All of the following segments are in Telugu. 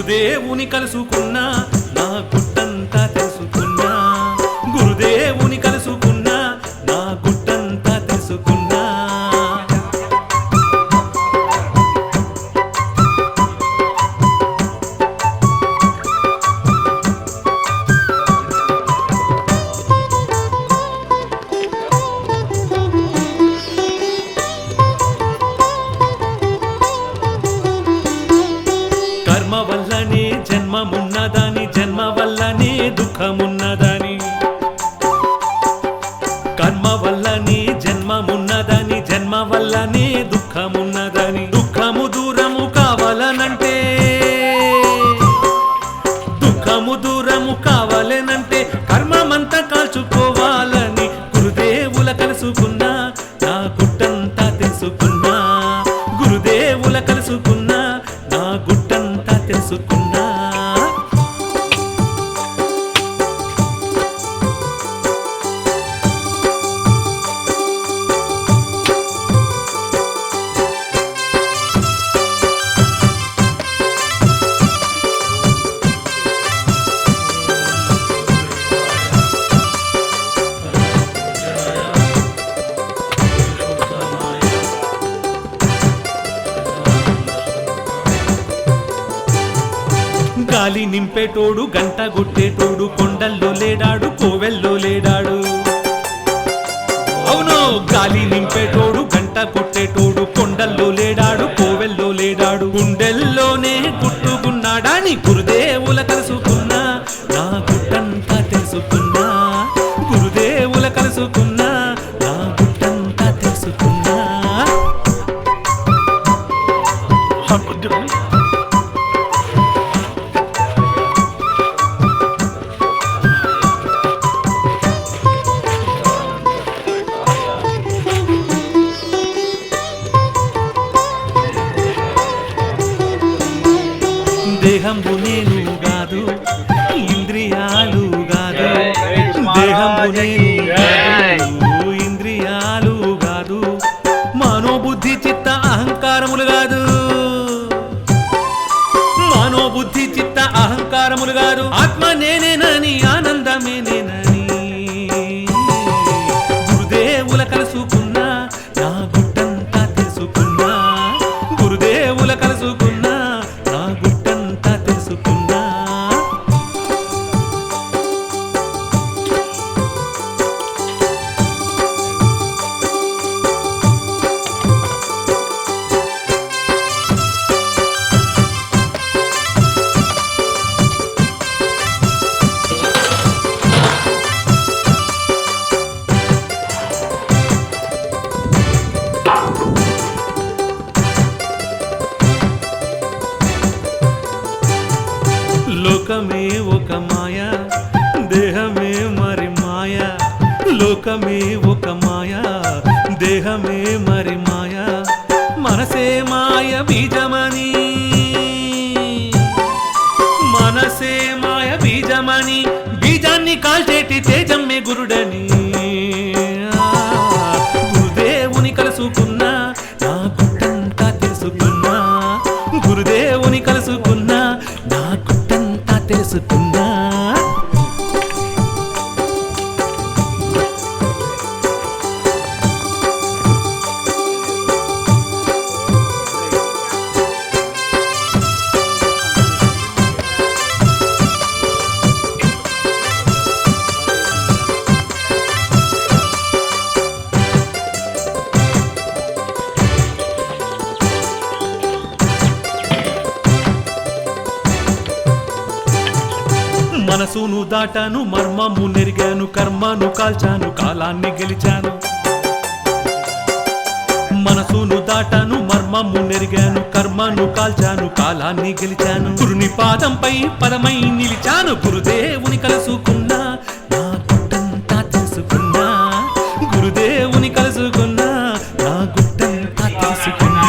గురుదేవుని కలుసుకున్నా జన్మమున్నదని జన్మ వల్లనే దుఃఖమున్నదని. కర్మ వల్లనే జన్మమున్నదని జన్మ వల్లనే దుఃఖమున్నదని. దుఃఖము దూరము కావాలనంటే దుఃఖము దూరము కావాలనంటే కర్మమంతా కాల్చుకోవాలని గురుదేవుల కలుసుకున్నా నా గుట్టంతా తెలుసుకున్నా. గురుదేవుల కలుసుకున్నా నా గుట్టంతా తెలుసుకున్నా. గాలి నింపేటోడు గంట గుట్టేటోడు కొండల్లో లేడాడు కోవెల్లో లేడాడు. అవును గాలి నింపేటోడు గంట కొట్టేటోడు కొండల్లో లేడాడు కోవెల్లో లేడాడు. గుండెల్లోనే కుట్టుకున్నాడా నీ గురుదేవుల కలుసుకున్నా దేహంబు నేను కాదు ఇంద్రియాలు కాదు. దేహంబు నేను కాదు ఇంద్రియాలు కాదు. మనోబుద్ధి చిత్త అహంకారములు కాదు. మనోబుద్ధి చిత్త అహంకారములు కాదు. లోకమే ఒక మాయ దేహమే మరి మాయ. లోకమే ఒక మాయ దేహమే మరి మాయ. మనసే మాయ బీజమని. మనసే మాయ బీజమని. బీజాన్ని కాల్చేటి తేజమ్మే గురుడని. గురుదేవుని కలుసుకున్నా నాకు గుట్టంతా మనసును దాటాను మర్మము నెరిగాను కర్మను కాల్చాను కాలాన్ని గెలిచాను. మనసును దాటాను మర్మము నెరిగాను కర్మను కాల్చాను కాలాన్ని గెలిచాను. గురుని పాదంపై పదమై నిలిచాను గురుదేవుని కలుసుకున్నా నా గుట్టంతా తెలుసుకున్నా. గురుదేవుని కలుసుకున్నా నా గుట్టంతా తెలుసుకున్నా.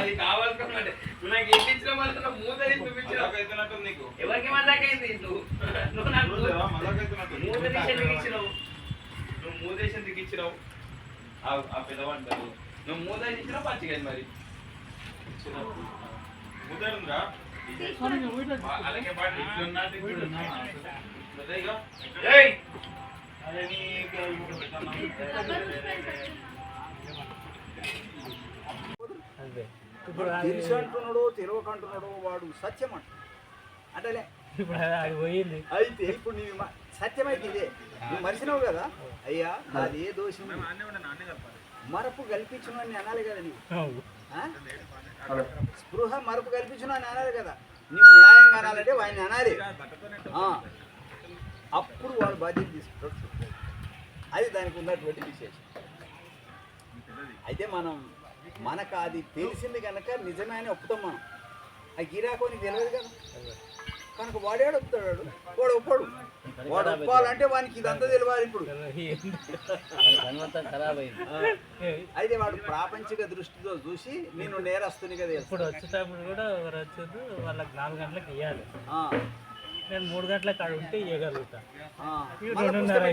అది కావాలనుకున్నాంటే నువ్వు నాకు ఇచ్చిన. నీకు ఎవరికి నువ్వు నువ్వు నాకు మూత తీసి ఎందుకు ఇచ్చినావు నువ్వు మూత తీసి ఎందుకు ఇచ్చినావు ఆ- పెద్దవంటారు నువ్వు మూత తీసి ఇచ్చినావు పచ్చిగా మరి అలాగే. ఏయ్! పెట్టాను. ఇప్పుడు తెలిసి అంటున్నాడు తెలియకంటున్నాడు వాడు సత్యం అంట. అంటేలే ఇప్పుడు అది- పోయింది. అయితే ఇప్పుడు నీవు మ- సత్యం అయితే ఇదే. నువ్వు మరిచినావు కదా? అయ్యా అది ఏ దోషం మరపు కల్పించిన అని అనాలి కదా నీవు? స్పృహ మరపు కల్పించిన అని అనాలి కదా. నీవు న్యాయంగా అనాలంటే వాడిని అనాలి. ఆ. అప్పుడు వాడు బాధ్యత తీసుకుంటాడు. అది దానికి ఉన్నటువంటి విశేషం. అయితే మనం మనకు అది తెలిసింది కనుక నిజమే అని ఒప్పుతాం మనం. ఆ గిరాకోని తెలియదు కదా? కనుక వాడేడు ఒప్పుతాడు వాడు. ఒప్పడు. వాడు ఒప్పాలంటే వానికి ఇదంతా తెలియాలి ఇప్పుడు. అయితే వాడు ప్రాపంచిక దృష్టితో చూసి నేను నేరస్తుని కదా ఇప్పుడు వచ్చేటప్పుడు కూడా ఎవరు వచ్చేది? వాళ్ళకి నాలుగు గంటలకు ఇవ్వాలి నేను మూడు గంటలకు కాడ ఉంటే ఇవ్వగలుగుతా ఆ. ఇవి మళ్ళా రెండున్నర